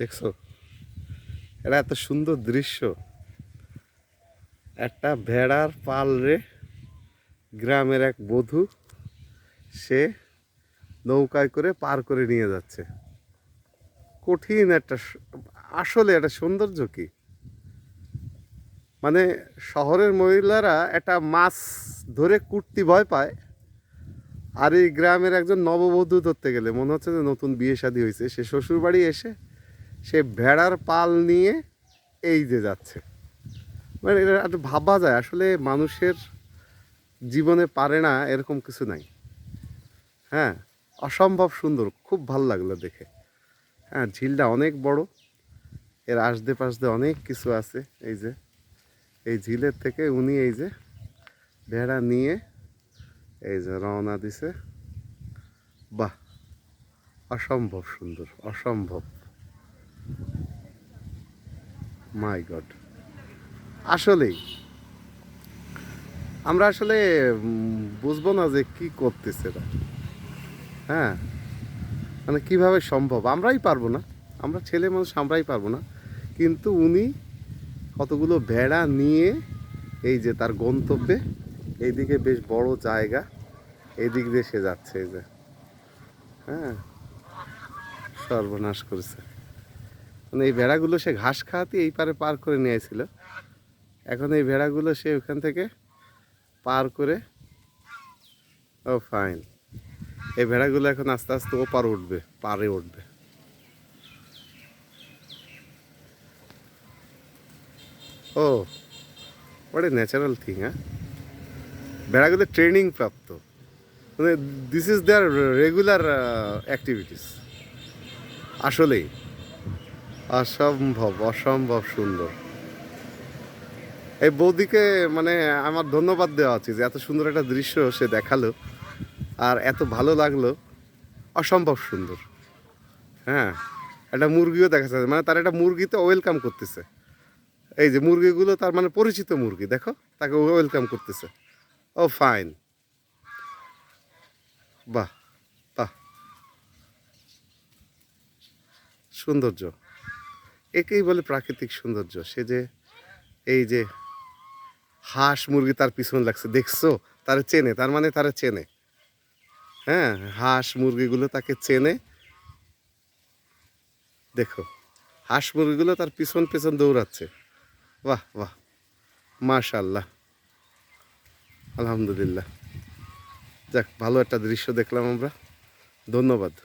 দেখছ? এটা এত সুন্দর দৃশ্য। একটা ভেড়ার পাল রে, গ্রামের এক বধূ, সে নৌকায় করে পার করে নিয়ে যাচ্ছে। কঠিন একটা আসলে একটা সৌন্দর্য কি? মানে শহরের মহিলারা একটা মাছ ধরে কুটতি ভয় পায়, আর এই গ্রামের একজন নববধূ ধরতে গেলে মনে হচ্ছে যে নতুন বিয়ে শাদী হয়েছে, সে শ্বশুর বাড়ি এসে সে ভেড়ার পাল নিয়ে এই যে যাচ্ছে। মানে এটা একটু ভাবা যায়, আসলে মানুষের জীবনে পারে না এরকম কিছু নাই। হ্যাঁ অসম্ভব সুন্দর, খুব ভালো লাগল দেখে। হ্যাঁ ঝিলটা অনেক বড়, এর আশদে পাশদে অনেক কিছু আছে, এই যে, এই ঝিলের থেকে উনি এই যে ভেড়া নিয়ে এই যে রওনা দিছে। বাহ, অসম্ভব সুন্দর, অসম্ভব। মাই গড আসলেই, আমরা আসলে বুঝব না যে কি করতেছে হ্যাঁ? মানে কীভাবে সম্ভব? আমরাই পারব না। আমরা ছেলে মানুষ, আমরাই পারব না। কিন্তু উনি কতগুলো ভেড়া নিয়ে, এই যে তার গন্তব্যে, এইদিকে বেশ বড় জায়গা এদিক দিয়ে সে যাচ্ছে, এই যে। হ্যাঁ? সর্বনাশ করেছে। মানে এই ভেড়াগুলো সে ঘাস খাওয়াতে এই পারে পার করে নিয়েছিল এখন এই ভেড়াগুলো সে ওখান থেকে পার করে ও ফাইন এই ভেড়াগুলো এখন আস্তে আস্তে ও পার উঠবে, পারে উঠবে। ও এ ন্যাচারাল থিং হ্যাঁ ভেড়াগুলো ট্রেনিং প্রাপ্ত। মানে this is their regular activities আসলেই। অসম্ভব অসম্ভব সুন্দর। এই বৌদিকে মানে আমার ধন্যবাদ দেওয়া উচিত যে এত সুন্দর একটা দৃশ্য সে দেখাল আর এত ভালো লাগল। অসম্ভব সুন্দর। হ্যাঁ একটা মুরগিও দেখা যাচ্ছে মানে তার একটা মুরগিতে ওয়েলকাম করতেছে। এই যে মুরগিগুলো তার মানে পরিচিত মুরগি, দেখো, তাকে ওয়েলকাম করতেছে। ও ফাইন বাহ বাহ। সৌন্দর্য। একেই বলে প্রাকৃতিক সৌন্দর্য। সে যে এই যে হাঁস মুরগি তার পিছনে লাগছে, দেখছ? তারা চেনে, তার মানে তারা চেনে। হ্যাঁ হাঁস মুরগিগুলো তাকে চেনে। দেখো, হাঁস মুরগিগুলো তার পিছন পিছন দৌড়াচ্ছে। বাহ বাহ। মাশাল্লাহ আলহামদুলিল্লাহ। যাক, ভালো একটা দৃশ্য দেখলাম আমরা। ধন্যবাদ।